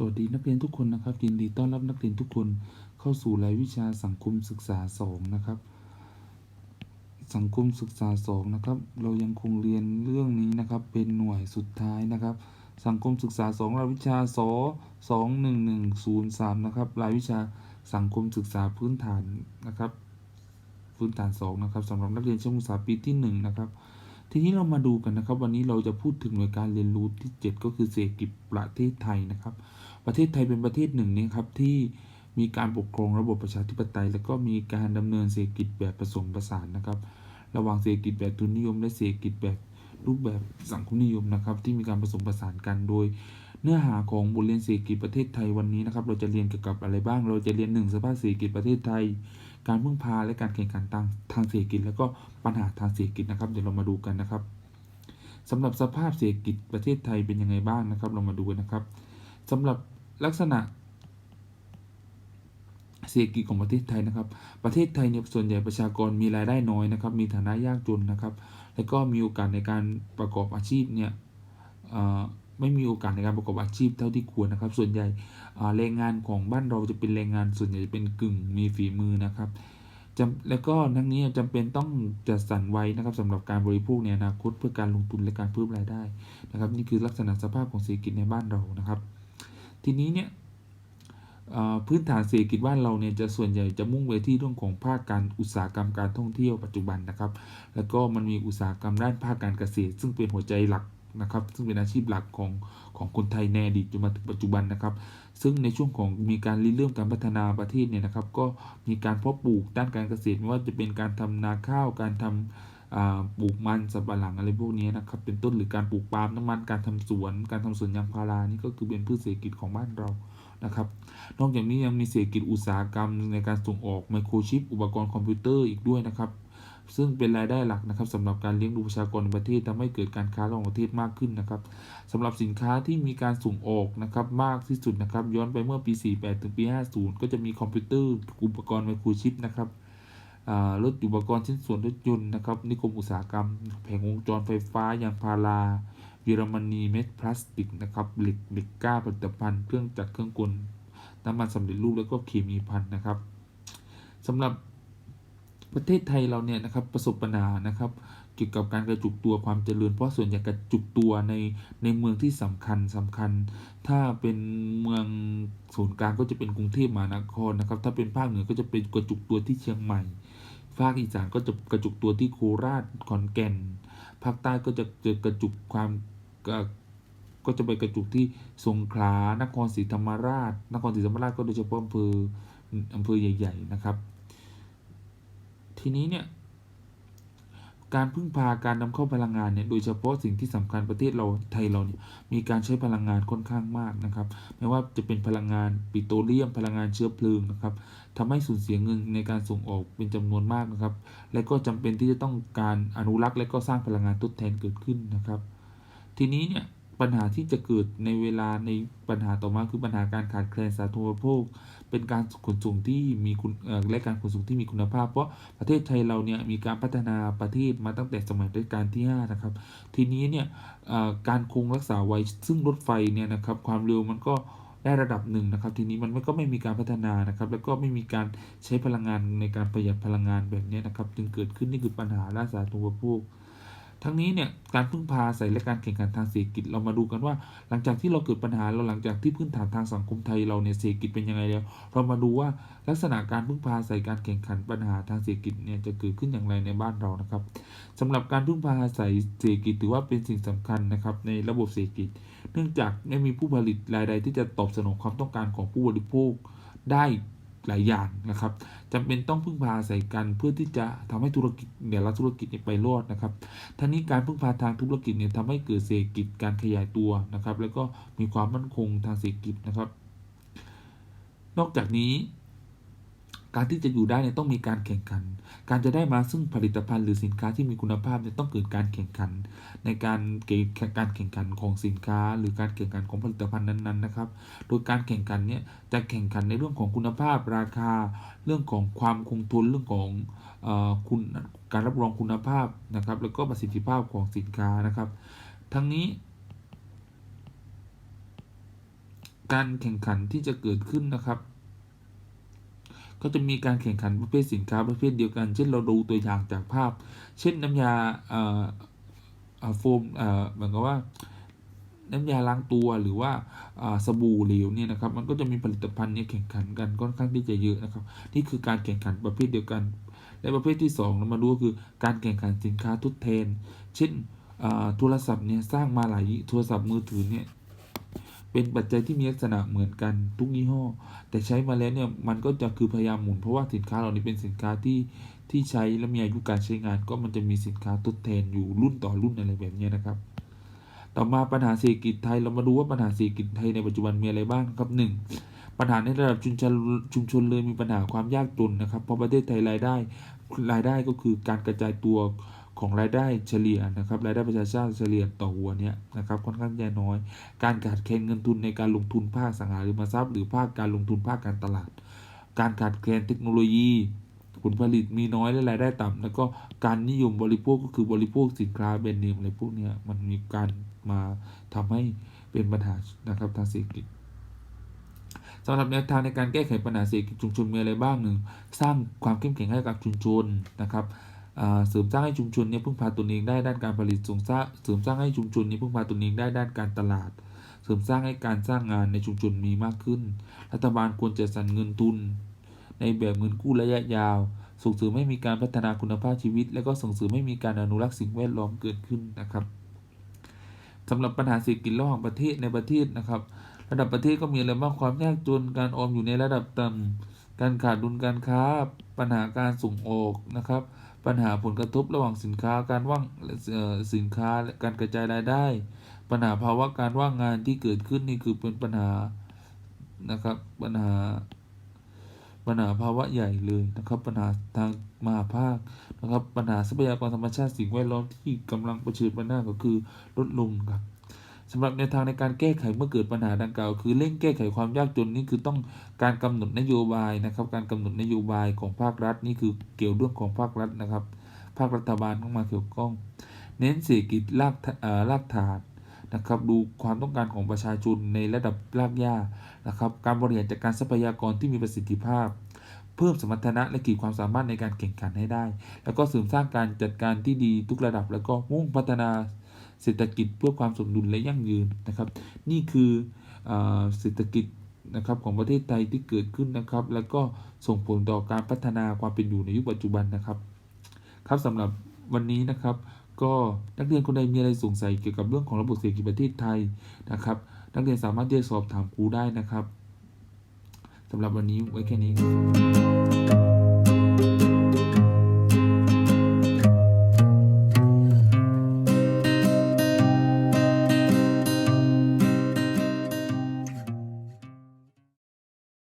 สวัสดีนักเรียนทุกคนนะครับยินดีต้อนรับนักเรียนทุกคนเข้าสู่รายวิชาสังคมศึกษา 2 นะครับ สังคมศึกษา 2 นะครับ เรายังคงเรียนเรื่องนี้นะครับ เป็นหน่วยสุดท้ายนะครับ สังคมศึกษา 2 รายวิชาส21103 นะครับ รายวิชาสังคมศึกษาพื้นฐานนะครับ พื้นฐาน 2 นะครับสำหรับนักเรียนชั้นศึกษาปีที่ 1 นะครับ ทีนี้เรามาดูกันนะครับ วันนี้เราจะพูดถึงหน่วยการเรียนรู้ที่ 7 ก็คือเศรษฐกิจประเทศไทยนะครับ ประเทศไทยเป็นประเทศหนึ่งเนะครับที่มีการปกครองระบบประชาธิปไตย แล้วก็มีการดำเนินเศรษฐกิจแบบผสมผสานนะครับ ระหว่างเศรษฐกิจแบบทุนนิยม และเศรษฐกิจแบบรูปแบบสังคมนิยมนะครับ ที่มีการผสมผสานกันโดย เนื้อหาของบทเรียนเศรษฐกิจประเทศไทยวันนี้นะครับ เราจะเรียนเกี่ยวกับอะไรบ้าง เราจะเรียนหนึ่งสภาพเศรษฐกิจประเทศไทย การพึ่งพาและการแข่งขันทางทางเศรษฐกิจ แล้วก็ปัญหาทางเศรษฐกิจนะครับ เดี๋ยวเรามาดูกันนะครับสำหรับสภาพเศรษฐกิจประเทศไทยเป็นยังไงบ้างนะครับ เรามาดูกันนะครับสำหรับ ลักษณะเศรษฐกิจของประเทศไทยนะครับ ประเทศไทยเนี่ยส่วนใหญ่ประชากรมีรายได้น้อยนะครับ มีฐานะยากจนนะครับ แล้วก็มีโอกาสในการประกอบอาชีพเนี่ยไม่มีโอกาสในการประกอบอาชีพเท่าที่ควรนะครับ ส่วนใหญ่แรงงานของบ้านเราจะเป็นแรงงาน ส่วนใหญ่จะเป็นกึ่งมีฝีมือนะครับจำแล้วก็ทั้งนี้จำเป็นต้องจัดสรรไว้นะครับสำหรับการบริโภคในอนาคตเพื่อการลงทุนและการเพิ่มรายได้นะครับ นี่คือลักษณะสภาพของเศรษฐกิจในบ้านเรานะครับ ทีนี้เนี่ยพื้นฐานเศรษฐกิจบ้านเราเนี่ยจะส่วนใหญ่จะมุ่งไปที่เรื่องของภาคการอุตสาหกรรมการท่องเที่ยวปัจจุบันนะครับ แล้วก็มันมีอุตสาหกรรมด้านภาคการเกษตร ซึ่งเป็นหัวใจหลักนะครับ ซึ่งเป็นอาชีพหลักของของคนไทยในอดีจนมาถึงปัจจุบันนะครับ ซึ่งในช่วงของมีการริเริ่มการพัฒนาประเทศเนี่ยนะครับ ก็มีการเพาะปลูกด้านการเกษตรไม่ว่าจะเป็นการทำนาข้าวการทำอ่า ปลูกมันสำปะหลังอะไรพวกนี้นะครับเป็นต้นหรือการปลูกปาล์มน้ำมันการทำสวน การทำสวนยางพารานี่ก็คือเป็นพืชเศรษฐกิจของบ้านเรานะครับ นอกจากนี้ยังมีเศรษฐกิจอุตสาหกรรมในการส่งออกไมโครชิป อุปกรณ์คอมพิวเตอร์อีกด้วยนะครับซึ่งเป็นรายได้หลักนะครับสำหรับการเลี้ยงดูประชากรในประเทศทำให้เกิดการค้าระหว่างประเทศมากขึ้นนะครับสำหรับสินค้าที่มีการส่งออกนะครับมากที่สุดนะครับย้อนไปเมื่อปี 48 ถึงปี 50 ก็จะมีคอมพิวเตอร์อุปกรณ์ไมโครชิปนะครับ รถอุปกรณ์ชิ้นส่วนรถยนต์นะครับนิคมอุตสาหกรรม แผงวงจรไฟฟ้ายางพาราเยอรมนีเม็ดพลาสติกนะครับเหล็กเหล็กก้าผลิตภัณฑ์เครื่องจักรเครื่องกลน้ำมันสำเร็จรูปแล้วก็เคมีพันนะครับสำหรับประเทศไทยเราเนี่ยนะครับประสบปัญหานะครับเกี่ยวกับการกระจุกตัวความเจริญ เพราะส่วนใหญ่กระจุกตัวในในเมืองที่สำคัญสำคัญ ถ้าเป็นเมืองศูนย์กลางก็จะเป็นกรุงเทพมหานครนะครับ ถ้าเป็นภาคเหนือก็จะเป็นกระจุกตัวที่เชียงใหม่ ภาคอีสานก็จะกระจุกตัวที่โคราชขอนแก่น ภาคใต้ก็จะเจอกระจุกความก็จะไปกระจุกที่สงขลานครศรีธรรมราช นครศรีธรรมราชก็โดยเฉพาะอำเภออำเภอใหญ่ ๆ นะครับ ทีนี้เนี่ย การพึ่งพาการนำเข้าพลังงานเนี่ยโดยเฉพาะสิ่งที่สำคัญประเทศเราไทยเราเนี่ยมีการใช้พลังงานค่อนข้างมากนะครับไม่ว่าจะเป็นพลังงานปิโตรเลียม พลังงานเชื้อเพลิงนะครับทำให้สูญเสียเงินในการส่งออกเป็นจำนวนมากนะครับ และก็จำเป็นที่จะต้องการอนุรักษ์และก็สร้างพลังงานทดแทนเกิดขึ้นนะครับ ทีนี้เนี่ย ปัญหาที่จะเกิดในเวลาในปัญหาต่อมาคือปัญหาการขาดแคลนสาธารณูปโภค เป็นการขนส่งที่มีคุณและการขนส่งที่มีคุณภาพ เพราะประเทศไทยเราเนี่ยมีการพัฒนาประเทศมาตั้งแต่สมัยรัชกาลที่5นะครับ ทีนี้เนี่ยการคงรักษาไว้ซึ่งรถไฟเนี่ยนะครับความเร็วมันก็ได้ระดับหนึ่งนะครับ ทีนี้มันก็ไม่มีการพัฒนานะครับ แล้วก็ไม่มีการใช้พลังงานในการประหยัดพลังงานแบบนี้นะครับ จึงเกิดขึ้นนี่คือปัญหาด้าสาธารณูปโภค ทั้งนี้เนี่ยการพึ่งพาอาศัยและการแข่งขันทางเศรษฐกิจเรามาดูกันว่า หลังจากที่เราเกิดปัญหาเราหลังจากที่พื้นฐานทางสังคมไทยเราเนี่ยเศรษฐกิจเป็นยังไงแล้ว เรามาดูว่าลักษณะการพึ่งพาอาศัยการแข่งขันปัญหาทางเศรษฐกิจเนี่ยจะเกิดขึ้นอย่างไรในบ้านเรานะครับสำหรับการพึ่งพาอาศัยเศรษฐกิจถือว่าเป็นสิ่งสำคัญนะครับในระบบเศรษฐกิจ เนื่องจากไม่มีผู้ผลิตรายใดที่จะตอบสนองความต้องการของผู้บริโภคได้ หลายอย่างนะครับจำเป็นต้องพึ่งพาอาศัยกันเพื่อที่จะทำให้ธุรกิจเดี๋ยวละธุรกิจไปรอดนะครับทั้งนี้การพึ่งพาทางธุรกิจเนี่ยทำให้เกิดเศรษฐกิจการขยายตัวนะครับ แล้วก็มีความมั่นคงทางเศรษฐกิจนะครับ นอกจากนี้ การที่จะอยู่ได้เนี่ยต้องมีการแข่งขัน การจะได้มาซึ่งผลิตภัณฑ์หรือสินค้าที่มีคุณภาพเนี่ยต้องเกิดการแข่งขัน ในการเกิดการแข่งขันของสินค้า หรือการแข่งขันของผลิตภัณฑ์นั้นๆนะครับ โดยการแข่งขันเนี่ยจะแข่งขันในเรื่องของคุณภาพราคา เรื่องของความคงทนเรื่องของออคุณการรับรองคุณภาพนะครับ แล้วก็ประสิทธิภาพของสินค้านะครับ ทั้งนี้ การแข่งขันที่จะเกิดขึ้นนะครับ ก็จะมีการแข่งขันประเภทสินค้าประเภทเดียวกัน เช่นเราดูตัวอย่างจากภาพ เช่นน้ำยาโฟมเหมือนกับว่าน้ำยาล้างตัวหรือว่าสบู่เหลวเนี่ยนะครับ มันก็จะมีผลิตภัณฑ์เนี่ยแข่งขันกันค่อนข้างที่จะเยอะนะครับ นี่คือการแข่งขันประเภทเดียวกัน และประเภทที่สองเรามาดูก็คือการแข่งขันสินค้าทดแทน เช่นโทรศัพท์เนี่ยสร้างมาหลายโทรศัพท์มือถือเนี่ย เป็นปัจจัยที่มีลักษณะเหมือนกันทุกยี่ห้อ แต่ใช้มาแล้วเนี่ยมันก็จะคือพยายามหมุนเพราะว่าสินค้าเหล่านี้เป็นสินค้าที่ที่ใช้และมีอายุการใช้งาน ก็มันจะมีสินค้าทดแทนอยู่รุ่นต่อรุ่นอะไรแบบนี้นะครับ ต่อมาปัญหาเศรษฐกิจไทยเรามาดูว่าปัญหาเศรษฐกิจไทยในปัจจุบันมีอะไรบ้างครับหนึ่งปัญหาในระดับชุมชนชุมชนเลยมีปัญหาความยากจนนะครับเพราะประเทศไทยรายได้รายได้ก็คือการกระจายตัว ของรายได้เฉลี่ยนะครับรายได้ประชาชาติเฉลี่ยต่อหัวเนี่ยนะครับค่อนข้างจะน้อย การขาดแคลนเงินทุนในการลงทุนภาคสังหาริมทรัพย์หรือภาคการลงทุนภาคการตลาด การขาดแคลนเทคโนโลยี ผลผลิตมีน้อยและรายได้ต่ำแล้วก็การนิยมบริโภคก็คือบริโภคสินค้าแบรนด์เนมอะไรพวกเนี้ยมันมีการมาทำให้เป็นปัญหานะครับทางเศรษฐกิจสำหรับแนวทางในการแก้ไขปัญหาเศรษฐกิจชุมชนมีอะไรบ้างหนึ่งสร้างความเข้มแข็งให้กับชุมชนนะครับ เสริมสร้างให้ชุมชนเนี้พึ่งพาตนเองได้ด้านการผลิตส่งสร้างเสริมสร้างให้ชุมชนนี้พึ่งพาตนเองได้ด้านการตลาด เสริมสร้างให้การสร้างงานในชุมชนมีมากขึ้น รัฐบาลควรจะสรรเงินทุน ในแบบเงินกู้ระยะยาว ส่งเสริมให้มีการพัฒนาคุณภาพชีวิต และก็ส่งเสริมให้มีการอนุรักษ์สิ่งแวดล้อมเกิดขึ้นนะครับสำหรับปัญหาเศรษฐกิจระหว่างประเทศในประเทศนะครับ ระดับประเทศก็มีอะไรบ้างความยากจนการออมอยู่ในระดับต่ำการขาดดุลการค้า ปัญหาการส่งออกนะครับ ปัญหาผลกระทบระหว่างสินค้าการว่างสินค้าและการกระจายรายได้ ปัญหาภาวะการว่างงานที่เกิดขึ้นนี่คือเป็นปัญหานะครับปัญหาปัญหาภาวะใหญ่เลยนะครับปัญหาทางมหาภาคนะครับปัญหาทรัพยากรธรรมชาติสิ่งแวดล้อมที่กำลังเผชิญปัญหาก็คือลดลงครับ สำหรับแนวทางในการแก้ไขเมื่อเกิดปัญหาดังกล่าว คือเร่งแก้ไขความยากจนนี่คือต้องการกำหนดนโยบายนะครับ การกำหนดนโยบายของภาครัฐนี่คือเกี่ยวเรื่องของภาครัฐนะครับ ภาครัฐบาลเข้ามาเกี่ยวข้อง เน้นเศรษฐกิจรากรากฐานนะครับดูความต้องการของประชาชนในระดับรากหญ้านะครับการบริหารจัดการทรัพยากรที่มีประสิทธิภาพ เพิ่มสมรรถนะและขีดความสามารถในการแข่งขันให้ได้ แล้วก็เสริมสร้างการจัดการที่ดีทุกระดับ แล้วก็มุ่งพัฒนา เศรษฐกิจเพื่อความสมดุลและยั่งยืนนะครับ นี่คืออเศรษฐกิจนะครับของประเทศไทยที่เกิดขึ้นนะครับ แล้วก็ส่งผลต่อการพัฒนาความเป็นอยู่ในยุคปัจจุบันนะครับ ครับสำหรับวันนี้นะครับ ก็นักเรียนคนใดมีอะไรสงสัยเกี่ยวกับเรื่องของระบบเศรษฐกิจประเทศไทยนะครับ นักเรียนสามารถที่จะสอบถามครูได้นะครับสำหรับวันนี้ไว้แค่นี้ครับ